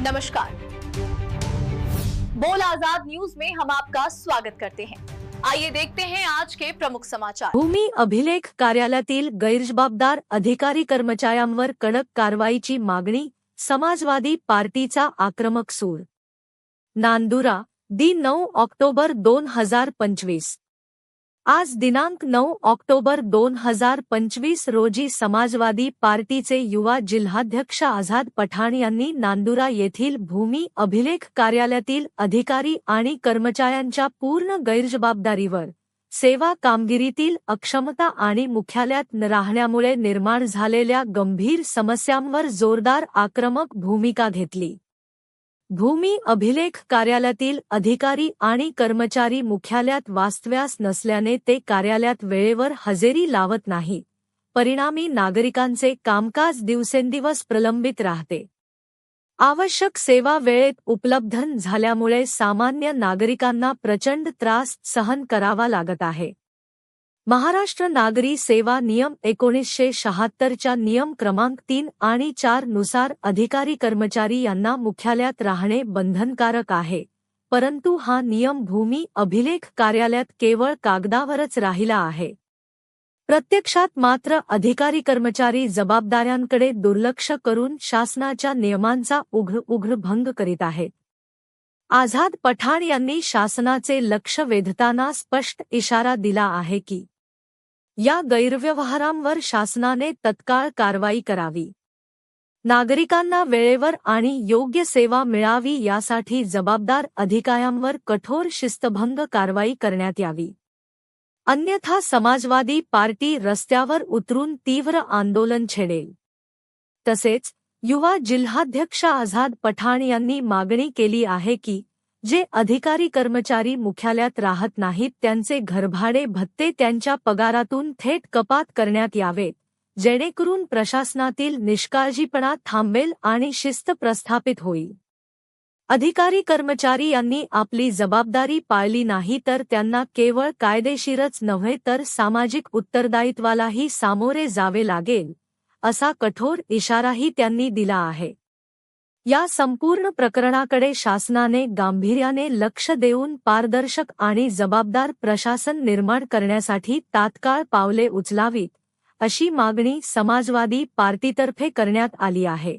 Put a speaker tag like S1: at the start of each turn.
S1: नमस्कार। बोल आजाद न्यूज में हम आपका स्वागत करते हैं। आइए देखते हैं आज के प्रमुख समाचार।
S2: भूमी अभिलेख कार्यालयातील गैरजबाबदार अधिकारी कर्मचाऱ्यांवर कडक कारवाईची मागणी समाजवादी पार्टीचा आक्रमक सूर। नांदुरा दी नऊ ऑक्टोबर दोन हजार पंचवीस। आज दिनांक नऊ ऑक्टोबर दोन हजार पंचवीस रोजी समाजवादी पार्टीचे युवा जिल्हाध्यक्ष आझाद पठाण यांनी नांदुरा येथील भूमी अभिलेख कार्यालयातील अधिकारी आणि कर्मचाऱ्यांच्या पूर्ण गैरजबाबदारीवर सेवा कामगिरीतील अक्षमता आणि मुख्यालयात न राहण्यामुळे निर्माण झालेल्या गंभीर समस्यांवर जोरदार आक्रमक भूमिका घेतली. भूमी अभिलेख कार्यालयातील अधिकारी आणि कर्मचारी मुख्यालयात वास्तव्यास नसल्याने ते कार्यालयात वेळेवर हजेरी लावत नाही. परिणामी नागरिकांचे कामकाज दिवसेंदिवस प्रलंबित राहते. आवश्यक सेवा वेळेत उपलब्ध झाल्यामुळे सामान्य नागरिकांना प्रचंड त्रास सहन करावा लागत आहे. महाराष्ट्र नागरी सेवा नियम एकोणीसशे शहात्तरच्या नियम क्रमांक तीन आणि चारनुसार अधिकारी कर्मचारी यांना मुख्यालयात राहणे बंधनकारक आहे. परंतु हा नियम भूमी अभिलेख कार्यालयात केवळ कागदावरच राहिला आहे. प्रत्यक्षात मात्र अधिकारी कर्मचारी जबाबदाऱ्यांकडे दुर्लक्ष करून शासनाच्या नियमांचा उघड उघड भंग करीत आहेत. आझाद पठाण यांनी शासनाचे लक्ष वेधताना स्पष्ट इशारा दिला आहे की या गैरव्यवहारांवर शासनाने तत्काळ कारवाई करावी. नागरिकांना वेळेवर आणि योग्य सेवा मिळावी यासाठी जबाबदार अधिकाऱ्यांवर कठोर शिस्तभंग कारवाई करण्यात यावी. अन्यथा समाजवादी पार्टी रस्त्यावर उतरून तीव्र आंदोलन छेडेल. तसेच युवा जिल्हाध्यक्ष आझाद पठाण यांनी मागणी केली आहे की जे अधिकारी कर्मचारी मुख्यालयात राहत नाहीत त्यांचे घरभाडे भत्ते त्यांच्या पगारातून थेट कपात करण्यात यावेत. जेणेकरून प्रशासनातील निष्काळजीपणा थांबेल आणि शिस्त प्रस्थापित होईल. अधिकारी कर्मचारी यांनी आपली जबाबदारी पाळली नाही तर त्यांना केवळ कायदेशीरच नव्हे तर सामाजिक उत्तरदायित्वालाही सामोरे जावे लागेल असा कठोर इशाराही त्यांनी दिला आहे. या संपूर्ण प्रकरणाकडे शासनाने गांभीर्याने लक्ष देऊन पारदर्शक आणि जबाबदार प्रशासन निर्माण करण्यासाठी तात्काळ पावले उचलावीत अशी मागणी समाजवादी पार्टीतर्फे करण्यात आली आहे.